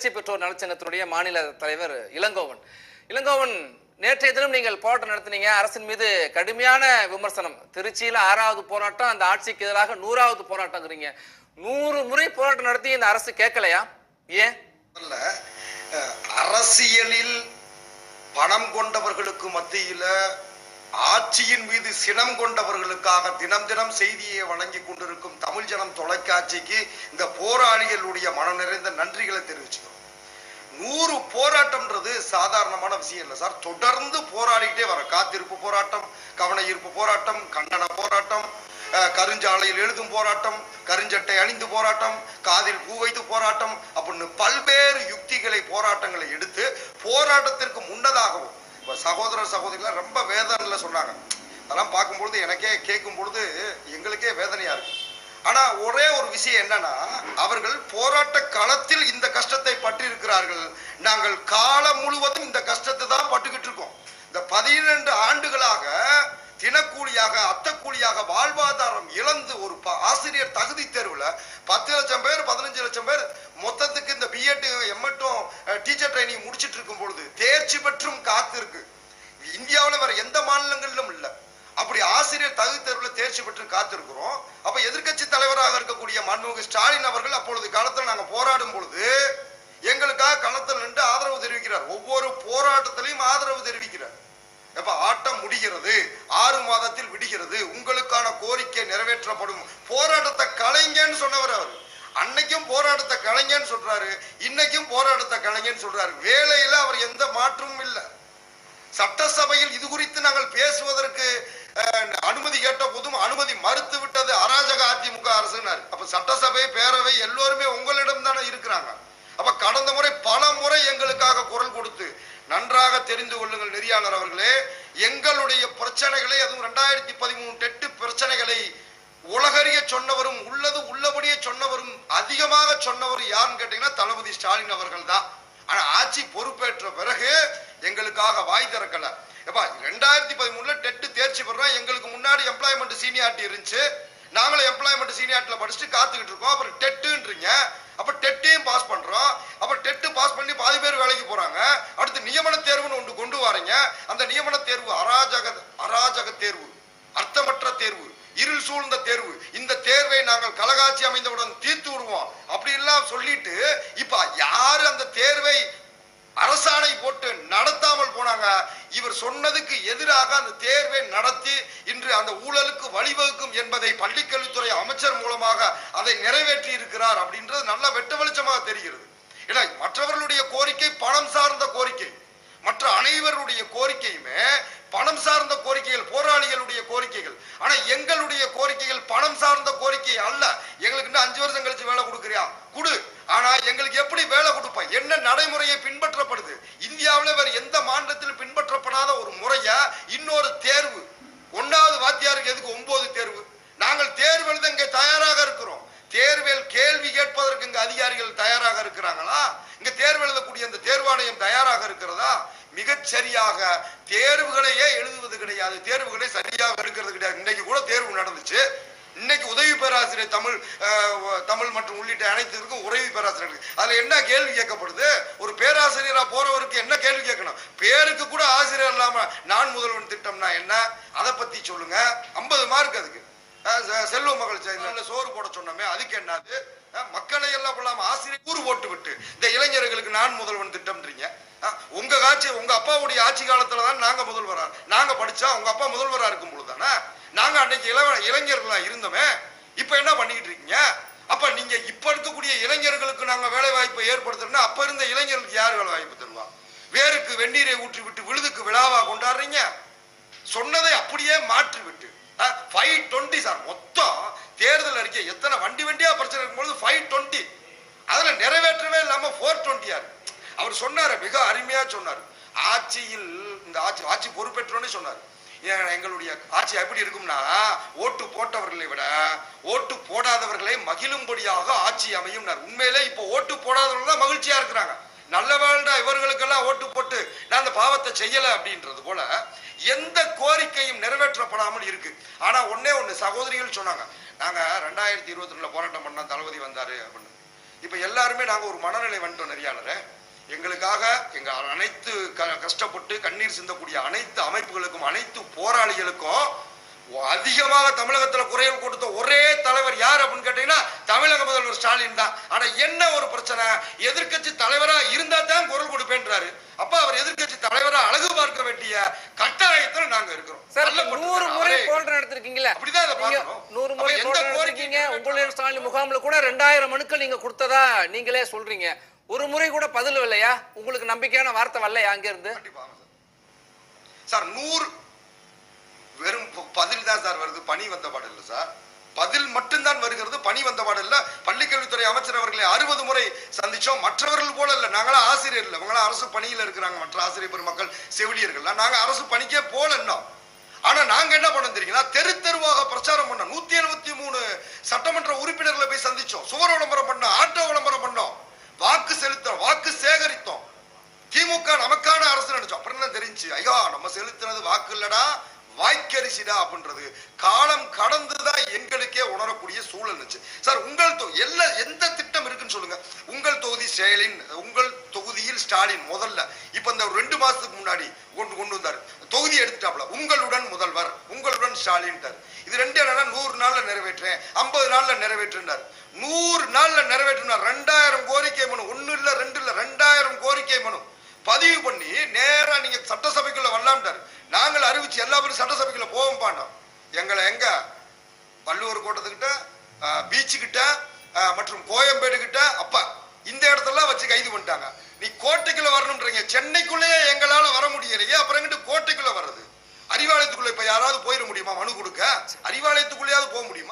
தேர்ச்சி பெற்றோர் நலச்சங்கத்தினுடைய மாநில தலைவர் இளங்கோவன். இளங்கோவன் நேற்றைய தினம் நீங்கள் போராட்டம் நடத்தினீங்க. அரசின் மீது கடுமையான விமர்சனம். திருச்சியில ஆறாவது போராட்டம் அந்த ஆட்சிக்கு எதிராக நூறாவது போராட்டங்கிறீங்க. நூறு முறை போராட்டம் நடத்தி இந்த அரசு கேட்கலையா? ஏன்? அரசியலில் பணம் கொண்டவர்களுக்கு மத்தியில ஆட்சியின் மீது சினம் கொண்டவர்களுக்காக தினம் தினம் செய்தியை வழங்கி கொண்டிருக்கும் தமிழ் ஜனம் தொலைக்காட்சிக்கு இந்த போராளிகளுடைய மனம் நிறைந்த நன்றிகளை தெரிவிச்சுக்கிறோம். நூறு போராட்டம்ன்றது சாதாரணமான விஷயம் இல்லை சார். தொடர்ந்து போராடிக்கிட்டே வர காத்திருப்பு போராட்டம் கவன ஈர்ப்பு போராட்டம் கண்டன போராட்டம் கருஞ்சாலையில் எழுதும் போராட்டம் கருஞ்சட்டை அணிந்து போராட்டம் காதில் பூ வைத்து போராட்டம் அப்படின்னு பல்வேறு யுக்திகளை போராட்டங்களை எடுத்து போராட்டத்திற்கு முன்னதாகவும் இப்ப சகோதரர் சகோதரிகள் ரொம்ப வேதனையில் சொன்னாங்க. அதெல்லாம் பார்க்கும்பொழுது எனக்கே கேட்கும் பொழுது எங்களுக்கே வேதனையா இருக்கு. ஆனா ஒரே ஒரு விஷயம் என்னன்னா அவர்கள் போராட்ட காலத்தில் இந்த கஷ்டத்தை பற்றி இருக்கிறார்கள் நாங்கள் காலம் முழுவதும் இந்த கஷ்டத்தை தான் பட்டுக்கிட்டு இருக்கோம். இந்த பதினெண்டு ஆண்டுகளாக தினக்கூலியாக அத்தக்கூலியாக வாழ்வாதாரம் இழந்து ஒரு ஆசிரியர் தகுதி தேர்வுல பத்து லட்சம் பேர் பதினஞ்சு லட்சம் பேர் மொத்தத்துக்கு இந்த பிஎட் எம்எட்டும் டீச்சர் ட்ரைனிங் முடிச்சிட்டு இருக்கும் பொழுது தேர்ச்சி பெற்றும் காத்து இருக்கு. இந்தியாவுல வேற எந்த மாநிலங்களிலும் இல்லை. அப்படி ஆசிரியர் தகுதி தேர்வில் தேர்ச்சி பெற்று காத்திருக்கிறோம் அப்ப எதிர்க்கட்சி தலைவராக இருக்கக்கூடிய மாண்புமிகு ஸ்டாலின் அவர்கள் அப்பொழுது களத்தில் நாங்கள் போராடும் பொழுது எங்களுக்காக களத்தில் நின்று ஆதரவு தெரிவிக்கிறார். ஒவ்வொரு போராட்டத்திலையும் ஆதரவு தெரிவிக்கிறார். எப்ப ஆட்டம் முடிகிறது. ஆறு மாதத்தில் விடுகிறது. உங்களுக்கான கோரிக்கை நிறைவேற்றப்படும். போராட்டத்தை கலைங்கன்னு சொன்னவர் அவர். அன்னைக்கும் போராடுத்த கலைஞன் சொல்றாரு இன்னைக்கும் போராடுத்த கலைஞன் சொல்றாரு. வேலையில அவர் எந்த மாற்றமும் இல்லை. சட்டசபையில் இது குறித்து நாங்கள் பேசுவதற்கு அனுமதி கேட்ட போதும் அனுமதி மறுத்து விட்டது அராஜக அதிமுக அரசுனாரு. அப்ப சட்டசபை பேரவை எல்லோருமே உங்களிடம் தானே இருக்கிறாங்க. அப்ப கடந்த முறை பல முறை எங்களுக்காக குரல் கொடுத்து நன்றாக தெரிந்து கொள்ளுங்கள் நெறியாளர் அவர்களே. எங்களுடைய பிரச்சனைகளை அதுவும் ரெண்டாயிரத்தி பதிமூணு டெட்டு பிரச்சனைகளை உலகறிய சொன்னவரும் உள்ள அதிகமாக சொன்னவர் யாருன்னு கேட்டீங்கன்னா தளபதி ஸ்டாலின் அவர்கள் தான். ஆனா ஆட்சி பொறுப்பேற்ற பிறகு எங்களுக்காக வாய் திறக்கல. எப்பா ரெண்டாயிரத்தி பதிமூணுல டெட்டு தேர்ச்சி பெறோம் எங்களுக்கு முன்னாடி எம்ப்ளாய்மெண்ட் சீனியாரிட்டி இருந்துச்சு. நாங்களும் எம்ப்ளாய்மெண்ட் சீனியாரிட்டில படிச்சுட்டு காத்துக்கிட்டு இருக்கோம். அப்புறம் டெட்டுன்றீங்க. அப்போ டெட்டையும் பாஸ் பண்ணுறோம் அப்புறம் டெட்டு பாஸ் பண்ணி பாதி பேர் வேலைக்கு போகிறாங்க அடுத்து நியமன தேர்வுன்னு ஒன்று கொண்டு வரீங்க. அந்த நியமன தேர்வு அராஜக அராஜக தேர்வு. இருள் சூழ்ந்த தேர்வு. இந்த தேர்வை நாங்கள் கலகாட்சி அமைந்தவுடன் தீர்த்து விடுவோம். அப்படி எல்லாம் சொல்லிட்டு இப்ப யாரு அந்த தேர்வை அரசாணை போட்டு நடத்தாமல் போனாங்க? இவர் சொன்னதுக்கு எதிராக அந்த தேர்வை நடத்தி இன்று அந்த ஊழலுக்கு வழிவகுக்கும் என்பதை பள்ளிக்கல்வித்துறை அமைச்சர் மூலமாக அதை நிறைவேற்றி இருக்கிறார் அப்படின்றது நல்ல வெட்ட வெளிச்சமாக தெரிகிறது. ஏன்னா மற்றவர்களுடைய கோரிக்கை பணம் சார்ந்த கோரிக்கை மற்ற அனைவருடைய கோரிக்கையுமே பணம் சார்ந்த கோரிக்கைகள் போராளிகளுடைய கோரிக்கைகள் ஆனா எங்களுடைய கோரிக்கைகள் பணம் சார்ந்த அல்ல. எங்களுக்கு இன்னும் அஞ்சு வருஷம் கழிச்சு வேலை கொடுக்குறியா? குடு. ஆனா எங்களுக்கு எப்படி வேலை கொடுப்பேன் என்ன நடைமுறையை பின்பற்றப்படுது? இந்தியாவுல வேற எந்த மாநிலத்திலும் பின்பற்றப்படாத ஒரு முறைய? இன்னொரு தேர்வு. ஒன்னாவது வாத்தியாருக்கு எதுக்கு ஒன்பது தேர்வு? நாங்கள் தேர்வு எழுத இங்க தயாராக இருக்கிறோம். தேர்வில் கேள்வி கேட்பதற்கு இங்க அதிகாரிகள் தயாராக இருக்கிறாங்களா? இங்க தேர்வு எழுதக்கூடிய அந்த தேர்வாணையம் தயாராக இருக்கிறதா? மிகச் சரியாக தேர்வுகளையே எழுதுவது கிடையாது. தேர்வுகளை சரியாக எடுக்கிறது கிடையாது. இன்னைக்கு கூட தேர்வு நடந்துச்சு. இன்னைக்கு உதவி பேராசிரியர் தமிழ் தமிழ் மற்றும் உள்ளிட்ட அனைத்திற்கும் உதவி பேராசிரியர் அதில் அதுல என்ன கேள்வி கேட்கப்படுது? ஒரு பேராசிரியரா போறவருக்கு என்ன கேள்வி கேட்கணும்? பேருக்கு கூட ஆசிரியர் இல்லாம நான் முதல்வன் திட்டம்னா என்ன? அதை பத்தி சொல்லுங்க. ஐம்பது மார்க் அதுக்கு. செல்வ மகள் சேர்ந்த சோறு போட சொன்னோமே அதுக்கு என்னது மக்களை எல்லாம் இல்லாம ஆசிரியர் கூறு போட்டு விட்டு இந்த இளைஞர்களுக்கு நான் முதல்வன் திட்டம்ன்றீங்க. உங்க ஆட்சி உங்க அப்பாவுடைய ஆட்சி காலத்துல தான் நாங்க முதல்வரா நாங்க படிச்சா உங்க அப்பா முதல்வரா இருக்கும் பொழுது தானே? நாங்க அன்னைக்கு இளவ இளைஞர்களா இருந்தோமே இப்ப என்ன பண்ணிக்கிட்டு இருக்கீங்க? அப்ப நீங்க இப்ப இருக்கக்கூடிய இளைஞர்களுக்கு நாங்க வேலை வாய்ப்பை ஏற்படுத்தணும்னா அப்ப இருந்த இளைஞர்களுக்கு யார் வேலை வாய்ப்பு தருவா? வேருக்கு வெந்நீரை ஊற்றி விட்டு விழுதுக்கு விழாவா கொண்டாடுறீங்க? சொன்னதை அப்படியே மாற்றி விட்டு ஃபைவ் டுவெண்ட்டி சார் மொத்தம் தேர்தல் அறிக்கை எத்தனை வண்டி வண்டியா பிரச்சனை இருக்கும்பொழுது ஃபைவ் டுவெண்ட்டி அதுல நிறைவேற்றவே இல்லாம ஃபோர் டுவெண்ட்டியா இருக்கு அவர் சொன்னாரு மிக அருமையா சொன்னார். ஆட்சியில் இந்த ஆட்சி ஆட்சி பொறுப்பேற்றோன்னே சொன்னார். எங்களுடைய ஆட்சி எப்படி இருக்கும்னா ஓட்டு போட்டவர்களை விட ஓட்டு போடாதவர்களை மகிழும்படியாக ஆட்சி அமையும் உண்மையிலே இப்போ ஓட்டு போடாதவர்கள் தான் மகிழ்ச்சியா இருக்கிறாங்க. நல்ல வேண்டா இவர்களுக்கெல்லாம் ஓட்டு போட்டு நான் அந்த பாவத்தை செய்யல அப்படின்றது போல எந்த கோரிக்கையும் நிறைவேற்றப்படாமல் இருக்கு. ஆனா ஒன்னே ஒண்ணு சகோதரிகள் சொன்னாங்க நாங்க ரெண்டாயிரத்தி இருபத்தி ரெண்டுல போராட்டம் பண்ண தளபதி வந்தாரு அப்படின்னு. இப்ப எல்லாருமே நாங்க ஒரு மனநிலை வந்துட்டோம் நெறியாளரை. எங்களுக்காக எங்க அனைத்து க- கஷ்டப்பட்டு கண்ணீர் சிந்தக்கூடிய அனைத்து அமைப்புகளுக்கும் அனைத்து போராளிகளுக்கும் அதிகமாக தமிழகத்துல குறைகள் கொடுத்த ஒரே தலைவர் யார் அப்படின்னு கேட்டீங்கன்னா தமிழக முதல்வர் ஸ்டாலின் தான். ஆனா என்ன ஒரு பிரச்சனை? எதிர்க்கட்சி தலைவரா இருந்தா தான் குரல் கொடுப்பேன்றாரு. அப்ப அவர் எதிர்க்கட்சி தலைவரா அழகு பார்க்க வேண்டிய கட்டாயத்துல நாங்க இருக்கிறோம். சார் நூறு முறை போராட்டம் நடத்திருக்கீங்களா அப்படிதான் அதை பார்க்கணும். நூறு முறை எந்த போராட்டம் கோரிக்கை நடத்திருக்கீங்க? உங்களுடைய ஸ்டாலின் முகாம்ல கூட ரெண்டாயிரம் மனுக்கள் நீங்க கொடுத்ததா நீங்களே சொல்றீங்க. ஒரு முறை கூட பதில் இல்லையா உங்களுக்கு நம்பிக்கையான வார்த்தை வரலையா அங்கிருந்து? சார். நூறு வெறும் பதில் தான் சார் வருது பணி வந்த பாடு சார். பதில் மட்டும்தான் வருகிறது பணி வந்த பாடல்ல. பள்ளிக்கல்வித்துறை அமைச்சர் அவர்களை அறுபது முறை சந்திச்சோம். மற்றவர்கள் போல இல்லை நாங்களாம் ஆசிரியர் இல்லை. இவங்களாம் அரசு பணியில் இருக்கிறாங்க மற்ற ஆசிரியர் பெருமக்கள் செவிலியர்கள்லாம் நாங்கள் அரசு பணிக்கே போல இன்னும். ஆனா நாங்க என்ன பண்ணோம் தெரியுங்களா? தெரு தெருவாக பிரச்சாரம் பண்ணோம். நூத்தி எழுபத்தி மூணு சட்டமன்ற உறுப்பினர்களை போய் சந்திச்சோம். சுவர் விளம்பரம் பண்ணோம் ஆட்டோ விளம்பரம் பண்ணோம். வாக்கு செலுத்தோம் வாக்கு சேகரித்தோம். திமுக நமக்கான அரசு நினைச்சோம். அப்புறம் தான் தெரிஞ்சு? ஐயா நம்ம செலுத்தினது வாக்கு இல்லடா வாய்க்கரிசிடா அப்படின்றது. காலம் கடந்துதான் எங்களுக்கே உணரக்கூடிய சூழல் இருந்துச்சு. சார் உங்கள் தொ- எல்லா எந்த திட்டம் இருக்குன்னு சொல்லுங்க. உங்கள் தொகுதி செயலின் உங்கள் தொகுதியில் ஸ்டாலின் முதல்ல. இப்ப இந்த ரெண்டு மாசத்துக்கு முன்னாடி கொண்டு கொண்டு வந்தாரு. தொகுதி எடுத்துட்டாப்ல உங்களுடன் முதல்வர் உங்களுடன் ஸ்டாலின் இது ரெண்டு என்னன்னா நூறு நாள்ல நிறைவேற்றேன் ஐம்பது நாள்ல நிறைவேற்றினார். நூறு நாள்ல நிறைவேற்றினார் ரெண்டாயிரம் கோரிக்கை மனு ஒண்ணு இல்ல ரெண்டு இல்ல ரெண்டாயிரம் கோரிக்கை மனு பதிவு பண்ணி நேரா நீங்க சட்டசபைக்குள்ள வரலாம்ட்டாரு. நாங்கள் அறிவிச்சு எல்லா பேரும் சட்டசபைக்குள்ள போவோம் பாண்டோம் எங்களை எங்க? வள்ளுவர் கோட்டத்துக்கிட்ட பீச்சு கிட்ட மற்றும் கோயம்பேடு கிட்ட அப்ப இந்த இடத்துல வச்சு கைது பண்ணிட்டாங்க. நீ கோட்டைக்குள்ள வரணும்ன்றீங்க. சென்னைக்குள்ளேயே எங்களால வர முடியலையே அப்புறம் எங்கிட்டு கோட்டைக்குள்ள வர்றது? அறிவாலயத்துக்குள்ள இப்ப யாராவது போயிட முடியுமா? மனு கொடுக்க? அறிவாலயத்துக்குள்ளேயாவது போக முடியுமா?